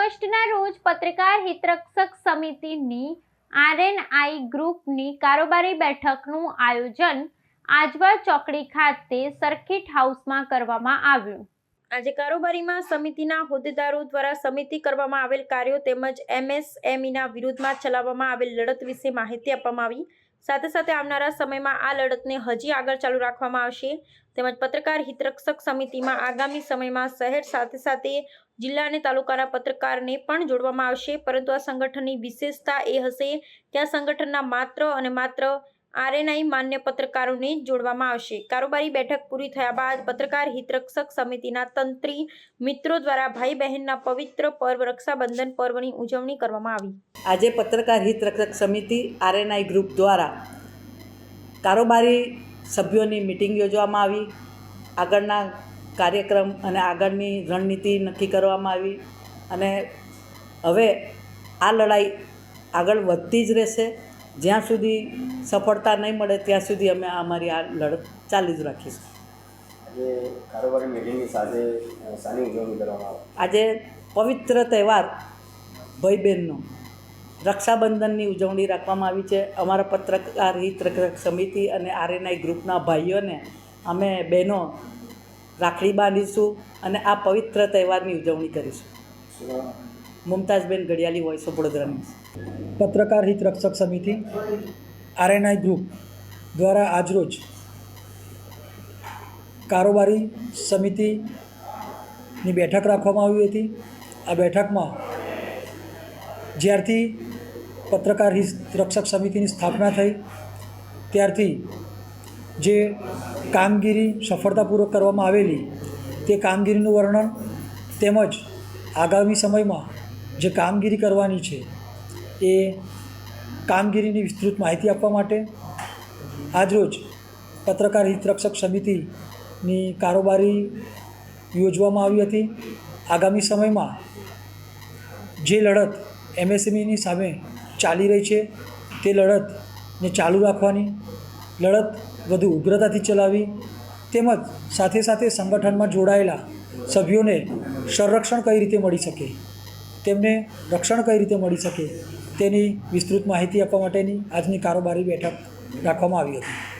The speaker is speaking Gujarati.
આજરોજ પત્રકાર હિતરક્ષક સમિતિની આરએનઆઈ ગ્રુપની કારોબારી બેઠકનું આયોજન આજવા ચોકડી ખાતે સર્કિટ હાઉસમાં કરવામાં આવ્યું. આજે કારોબારીમાં સમિતિના હોદ્દેદારો દ્વારા સમિતિ કરવામાં આવેલ કાર્યો તેમજ એમએસએમઈના વિરુદ્ધમાં ચલાવવામાં આવેલ લડત વિશે માહિતી આપવામાં આવી. સાથે સાથે આવનારા સમયમાં આ લડતને હજી આગળ ચાલુ રાખવામાં આવશે. તેમજ પત્રકાર હિતરક્ષક સમિતિમાં આગામી સમયમાં શહેર સાથે સાથે જિલ્લા અને તાલુકાના પત્રકારને પણ જોડવામાં આવશે. પરંતુ આ સંગઠનની વિશેષતા એ હશે કે આ સંગઠનના માત્ર અને માત્ર આરએનઆઈ માન્ય પત્રકારોને જોડવામાં આવશે. કારોબારી બેઠક પૂરી થયા બાદ પત્રકાર હિતરક્ષક સમિતિના તંત્રી મિત્રો દ્વારા ભાઈ બહેનના પવિત્ર પર્વ રક્ષાબંધન પર્વની ઉજવણી કરવામાં આવી. આજે પત્રકાર હિતરક્ષક સમિતિ આરએનઆઈ ગ્રુપ દ્વારા કારોબારી સભ્યોની મિટિંગ યોજવામાં આવી. આગળના કાર્યક્રમ અને આગળની રણનીતિ નક્કી કરવામાં આવી અને હવે આ લડાઈ આગળ વધતી જ રહેશે. જ્યાં સુધી સફળતા નહીં મળે ત્યાં સુધી અમે અમારી આ લડત ચાલી જ રાખીશું. આજે પવિત્ર તહેવાર ભાઈ બહેનનો રક્ષાબંધનની ઉજવણી રાખવામાં આવી છે. અમારા પત્રકાર હિત રક્ષક સમિતિ અને આરએનઆઈ ગ્રુપના ભાઈઓને અમે બહેનો રાખડી બાંધીશું અને આ પવિત્ર તહેવારની ઉજવણી કરીશું? મુમતાઝબેન ઘડિયાળી વોઇસ ઓફ વડોદરાની પત્રકાર હિત રક્ષક સમિતિ, આરએનઆઈ ગ્રુપ દ્વારા આજરોજ કારોબારી સમિતિની બેઠક રાખવામાં આવી હતી. આ બેઠકમાં જ્યારથી પત્રકાર હિત રક્ષક સમિતિની સ્થાપના થઈ, ત્યારથી જે કામગીરી સફળતાપૂર્વક કરવામાં આવેલી તે કામગીરીનું વર્ણન તેમજ આગામી સમયમાં જે કામગીરી કરવાની છે એ કામગીરીની વિસ્તૃત માહિતી આપવા માટે આજરોજ પત્રકાર હિતરક્ષક સમિતિની કારોબારી યોજવામાં આવી હતી. આગામી સમયમાં જે લડત એમએસએમઈની સામે ચાલી રહી છે તે લડતને ચાલુ રાખવાની, લડત વધુ ઉગ્રતાથી ચલાવી, તેમજ સાથે સાથે સંગઠનમાં જોડાયેલા સભ્યોને સંરક્ષણ કઈ રીતે મળી શકે, તેમને રક્ષણ કઈ રીતે મળી શકે તેની વિસ્તૃત માહિતી આપવા માટેની આજની કારોબારી બેઠક રાખવામાં આવી હતી.